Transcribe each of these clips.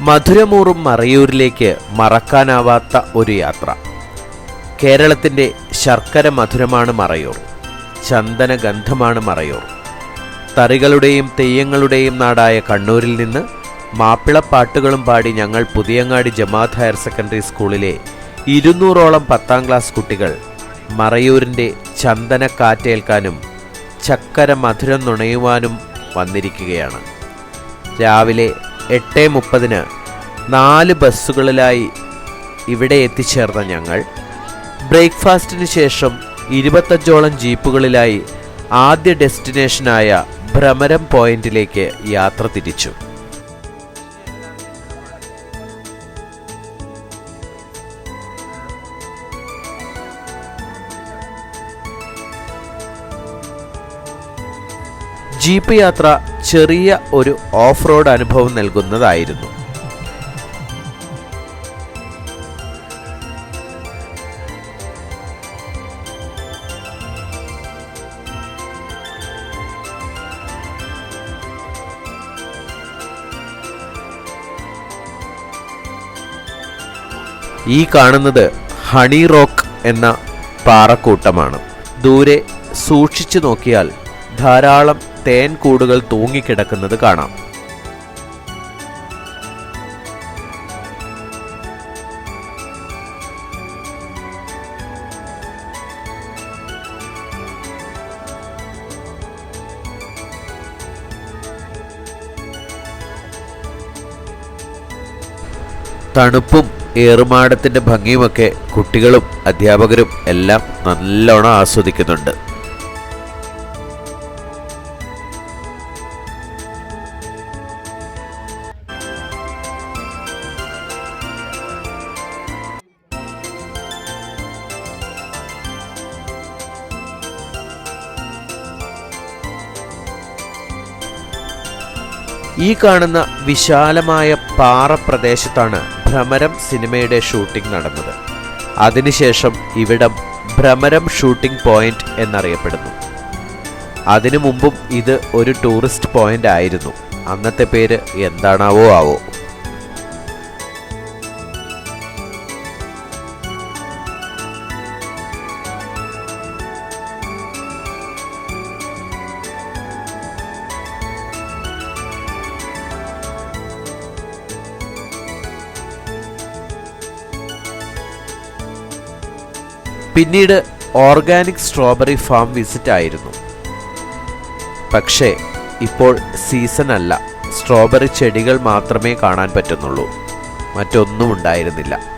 മധുരമൂറും മറയൂരിലേക്ക് മറക്കാനാവാത്ത ഒരു യാത്ര. കേരളത്തിന്റെ ശർക്കര മധുരമാണ് മറയൂർ. ചന്ദനഗന്ധമാണ് മറയൂർ. തറികളുടെയും തെയ്യങ്ങളുടെയും നാടായ കണ്ണൂരിൽ നിന്ന് മാപ്പിളപ്പാട്ടുകളും പാടി ഞങ്ങൾ പുതിയങ്ങാടി ജമാഅത്ത് ഹയർ സെക്കൻഡറി സ്കൂളിലെ ഇരുന്നൂറോളം പത്താം ക്ലാസ് കുട്ടികൾ മറയൂരിന്റെ ചന്ദന കാറ്റേൽക്കാനും ചക്കര മധുരം നുണയുവാനും വന്നിരിക്കുകയാണ്. രാവിലെ എട്ട് മുപ്പതിന് നാല് ബസ്സുകളിലായി ഇവിടെ എത്തിച്ചേർന്ന ഞങ്ങൾ ബ്രേക്ക്ഫാസ്റ്റിന് ശേഷം ഇരുപത്തഞ്ചോളം ജീപ്പുകളിലായി ആദ്യ ഡെസ്റ്റിനേഷനായ ഭ്രമരം പോയിന്റിലേക്ക് യാത്ര തിരിച്ചു. ജീപ്പ് യാത്ര ചെറിയ ഒരു ഓഫ് റോഡ് അനുഭവം നൽകുന്നതായിരുന്നു. ഈ കാണുന്നത് ഹണി റോക്ക് എന്ന പാറക്കൂട്ടമാണ്. ദൂരെ സൂക്ഷിച്ചു നോക്കിയാൽ ധാരാളം തേൻ കൂടുകൾ തൂങ്ങിക്കിടക്കുന്നത് കാണാം. തണുപ്പും ഏറുമാടത്തിന്റെ ഭംഗിയുമൊക്കെ കുട്ടികളും അധ്യാപകരും എല്ലാം നല്ലോണം ആസ്വദിക്കുന്നുണ്ട്. ഈ കാണുന്ന വിശാലമായ പാറ പ്രദേശത്താണ് ഭ്രമരം സിനിമയുടെ ഷൂട്ടിംഗ് നടന്നത്. അതിനുശേഷം ഇവിടം ഭ്രമരം ഷൂട്ടിംഗ് പോയിന്റ് എന്നറിയപ്പെടുന്നു. അതിനു മുമ്പും ഇത് ഒരു ടൂറിസ്റ്റ് പോയിന്റ് ആയിരുന്നു. അന്നത്തെ പേര് എന്താണാവോ ആവോ. പിന്നീട് ഓർഗാനിക് സ്ട്രോബെറി ഫാം വിസിറ്റ് ആയിരുന്നു പക്ഷേ ഇപ്പോൾ സീസൺ അല്ല സ്ട്രോബെറി ചെടികൾ മാത്രമേ കാണാൻ പറ്റുന്നുള്ളൂ. മറ്റൊന്നും ഉണ്ടായിരുന്നില്ല.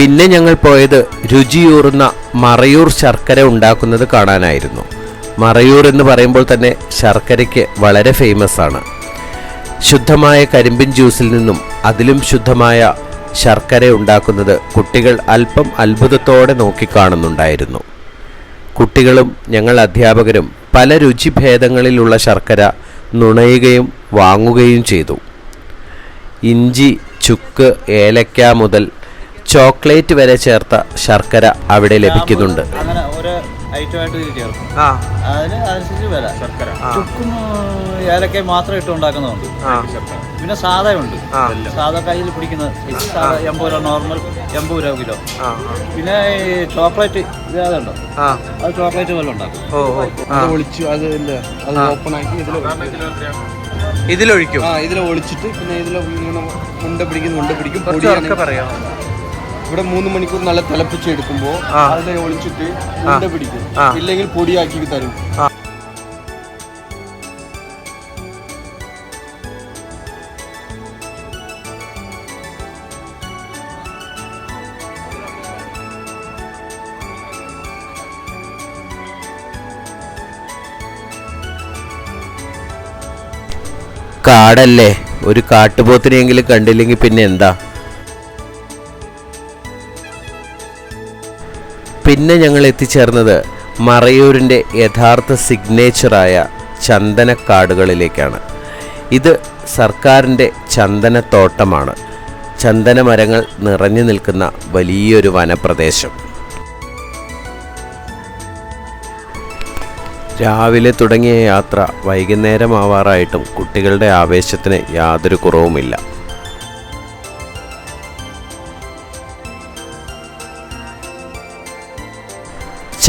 പിന്നെ ഞങ്ങൾ പോയത് രുചിയൂറുന്ന മറയൂർ ശർക്കര ഉണ്ടാക്കുന്നത് കാണാനായിരുന്നു. മറയൂർ എന്ന് പറയുമ്പോൾ തന്നെ ശർക്കരയ്ക്ക് വളരെ ഫേമസ് ആണ്. ശുദ്ധമായ കരിമ്പിൻ ജ്യൂസിൽ നിന്നും അതിലും ശുദ്ധമായ ശർക്കര ഉണ്ടാക്കുന്നത് കുട്ടികൾ അല്പം അത്ഭുതത്തോടെ നോക്കിക്കാണുന്നുണ്ടായിരുന്നു കുട്ടികളും ഞങ്ങൾ അധ്യാപകരും പല രുചിഭേദങ്ങളിലുള്ള ശർക്കര നുണയുകയും വാങ്ങുകയും ചെയ്തു. ഇഞ്ചി ചുക്ക് ഏലക്ക മുതൽ ചോക്ലേറ്റ് വരെ ചേർത്ത ശർക്കര അവിടെ ലഭിക്കുന്നുണ്ട്. അങ്ങനെ ഓരോ ഐറ്റമായിട്ട് ഇത് ചേർക്കും. അതിന് അനുസരിച്ച് ശർക്കര. ചുക്കും ഏലക്കയും മാത്രം ഇട്ട് പിന്നെ സാധാ ഉണ്ട്. സാധാ കയ്യിൽ പിടിക്കുന്ന സാധാ എൺപത് രൂപ നോർമൽ എൺപത് രൂപ കിലോ. പിന്നെ ഈ ചോക്ലേറ്റ് ഇത് അതുണ്ടോ? അത് ചോക്ലേറ്റ് പോലെ ഉണ്ടാക്കും. അത് ഒളിച്ചു അത് അത് ഓപ്പൺ ആക്കി ഇതിലൊഴിക്കും ഇതിലൊഴിച്ചിട്ട് പിന്നെ ഇതിൽ ഇങ്ങനെ ഉണ്ട പിടിക്കുന്ന ഉണ്ട പിടിക്കും പറയാം. ഇവിടെ മൂന്ന് മണിക്കൂർ നല്ല തിളപ്പിച്ചെടുക്കുമ്പോൾ അതിനെ ഒളിച്ചിട്ട് ഉണ്ട പിടിക്കും. ഇല്ലെങ്കിൽ പൊടിയാക്കി തരും. കാടല്ലേ? ഒരു കാട്ടുപോത്തിനെങ്കിലും കണ്ടില്ലെങ്കിൽ പിന്നെ എന്താ? പിന്നെ ഞങ്ങൾ എത്തിച്ചേർന്നത് മറയൂരിന്റെ യഥാർത്ഥ സിഗ്നേച്ചറായ ചന്ദനക്കാടുകളിലേക്കാണ്. ഇത് സർക്കാരിന്റെ ചന്ദനത്തോട്ടമാണ്. ചന്ദനമരങ്ങൾ നിറഞ്ഞു നിൽക്കുന്ന വലിയൊരു വനപ്രദേശം. രാവിലെ തുടങ്ങിയ യാത്ര വൈകുന്നേരമാവാറായിട്ടും കുട്ടികളുടെ ആവേശത്തിന് യാതൊരു കുറവുമില്ല.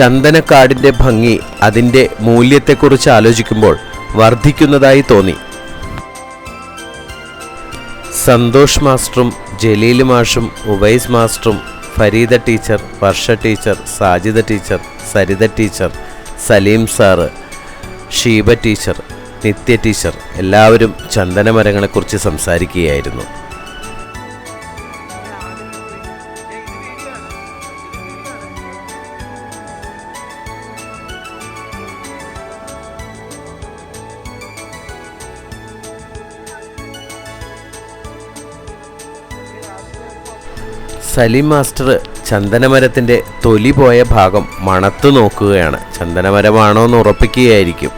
ചന്ദനക്കാടിന്റെ ഭംഗി അതിന്റെ മൂല്യത്തെക്കുറിച്ച് ആലോചിക്കുമ്പോൾ വർദ്ധിക്കുന്നതായി തോന്നി. സന്തോഷ് മാസ്റ്ററും ജലീൽ മാഷും Uvais മാസ്റ്ററും Fareeda teacher Varsha teacher Sajida teacher Saritha teacher Saleem sir Sheeba teacher Nithya teacher എല്ലാവരും ചന്ദനമരങ്ങളെക്കുറിച്ച് സംസാരിക്കുകയായിരുന്നു. സലീം മാസ്റ്റർ ചന്ദനമരത്തിന്റെ തൊലി പോയ ഭാഗം മണത്തു നോക്കുകയാണ്. ചന്ദനമരമാണോ എന്ന് ഉറപ്പിക്കുകയായിരിക്കും.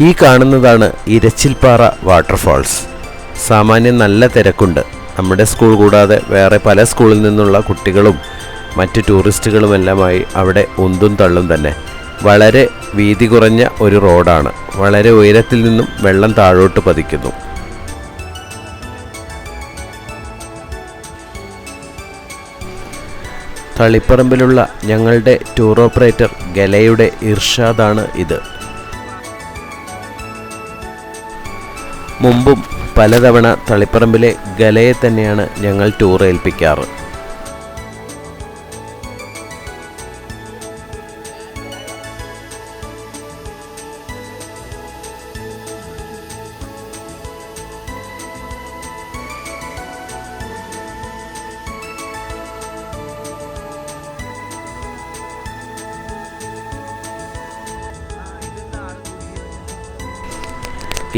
ഈ കാണുന്നതാണ് ഇരച്ചിൽപ്പാറ വാട്ടർഫാൾസ് സാമാന്യം നല്ല തിരക്കുണ്ട്. നമ്മുടെ സ്കൂൾ കൂടാതെ വേറെ പല സ്കൂളിൽ നിന്നുള്ള കുട്ടികളും മറ്റ് ടൂറിസ്റ്റുകളുമെല്ലാമായി അവിടെ ഉന്തും തള്ളും തന്നെ. വളരെ വീതി കുറഞ്ഞ ഒരു റോഡാണ്. വളരെ ഉയരത്തിൽ നിന്നും വെള്ളം താഴോട്ട് പതിക്കുന്നു. തളിപ്പറമ്പിലുള്ള ഞങ്ങളുടെ ടൂർ ഓപ്പറേറ്റർ ഗലയുടെ ഇർഷാദാണ് ഇത്. മുമ്പും പലതവണ തളിപ്പറമ്പിലെ ഗലയെ തന്നെയാണ് ഞങ്ങൾ ടൂർ ഏൽപ്പിക്കാറ്.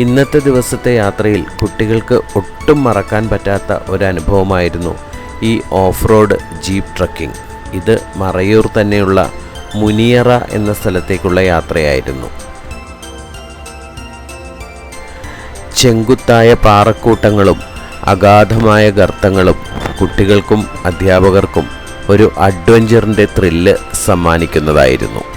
ഇന്നത്തെ ദിവസത്തെ യാത്രയിൽ കുട്ടികൾക്ക് ഒട്ടും മറക്കാൻ പറ്റാത്ത ഒരനുഭവമായിരുന്നു ഈ ഓഫ് റോഡ് ജീപ്പ് ട്രക്കിംഗ്. ഇത് മറയൂർ തന്നെയുള്ള മുനിയറ എന്ന സ്ഥലത്തേക്കുള്ള യാത്രയായിരുന്നു. ചെങ്കുത്തായ പാറക്കൂട്ടങ്ങളും അഗാധമായ ഗർത്തങ്ങളും കുട്ടികൾക്കും അധ്യാപകർക്കും ഒരു അഡ്വഞ്ചറിന്റെ ത്രില്ല് സമ്മാനിക്കുന്നതായിരുന്നു.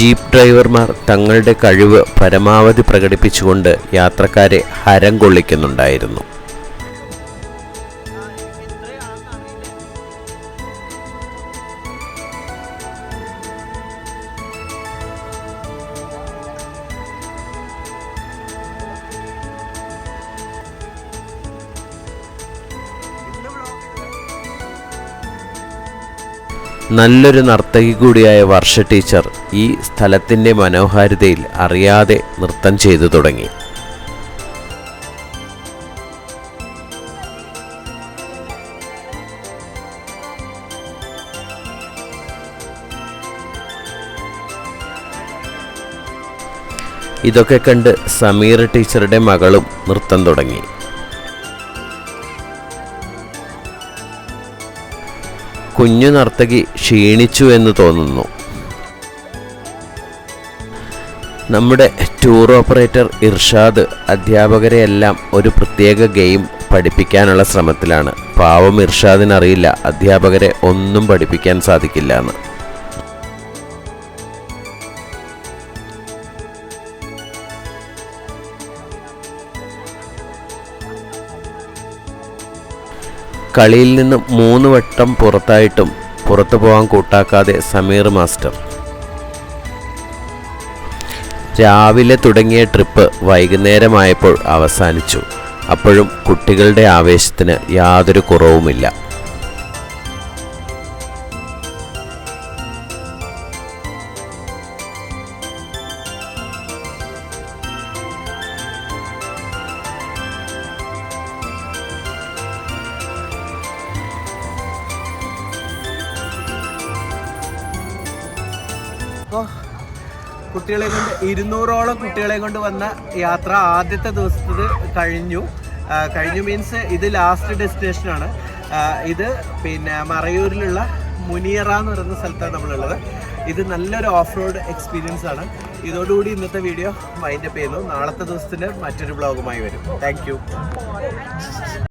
ജീപ്പ് ഡ്രൈവർമാർ തങ്ങളുടെ കഴിവ് പരമാവധി പ്രകടിപ്പിച്ചുകൊണ്ട് യാത്രക്കാരെ ഹരം കൊള്ളിക്കുന്നുണ്ടായിരുന്നു. നല്ലൊരു നർത്തകി കൂടിയായ വർഷ ടീച്ചർ ഈ സ്ഥലത്തിന്റെ മനോഹാരിതയിൽ അറിയാതെ നൃത്തം ചെയ്തു തുടങ്ങി. ഇതൊക്കെ കണ്ട് സമീർ ടീച്ചറുടെ മകളും നൃത്തം തുടങ്ങി. കുഞ്ഞു നർത്തകി ക്ഷീണിച്ചു എന്ന് തോന്നുന്നു. നമ്മുടെ ടൂർ ഓപ്പറേറ്റർ ഇർഷാദ് അധ്യാപകരെയെല്ലാം ഒരു പ്രത്യേക ഗെയിം പഠിപ്പിക്കാനുള്ള ശ്രമത്തിലാണ്. പാവം ഇർഷാദിനറിയില്ല അധ്യാപകരെ ഒന്നും പഠിപ്പിക്കാൻ സാധിക്കില്ല എന്ന്. കളിയിൽ നിന്ന് മൂന്ന് വട്ടം പുറത്തായിട്ടും പുറത്തു പോകാൻ കൂട്ടാക്കാതെ സമീർ മാസ്റ്റർ. രാവിലെ തുടങ്ങിയ ട്രിപ്പ് വൈകുന്നേരമായപ്പോൾ അവസാനിച്ചു. അപ്പോഴും കുട്ടികളുടെ ആവേശത്തിന് യാതൊരു കുറവുമില്ല. കുട്ടികളെ കൊണ്ട് ഇരുന്നൂറോളം കുട്ടികളെ കൊണ്ട് വന്ന യാത്ര ആദ്യത്തെ ദിവസത്തത് കഴിഞ്ഞു. കഴിഞ്ഞു മീൻസ് ഇത് ലാസ്റ്റ് ഡെസ്റ്റിനേഷനാണ് ഇത് പിന്നെ മറയൂരിലുള്ള മുനിയറ എന്ന് പറയുന്ന സ്ഥലത്താണ് നമ്മളുള്ളത്. ഇത് നല്ലൊരു ഓഫ് റോഡ് എക്സ്പീരിയൻസ് ആണ്. ഇതോടുകൂടി ഇന്നത്തെ വീഡിയോ വൈൻഡപ്പ് ചെയ്യുന്നു. നാളത്തെ ദിവസത്തിൽ മറ്റൊരു ബ്ലോഗുമായി വരും. താങ്ക്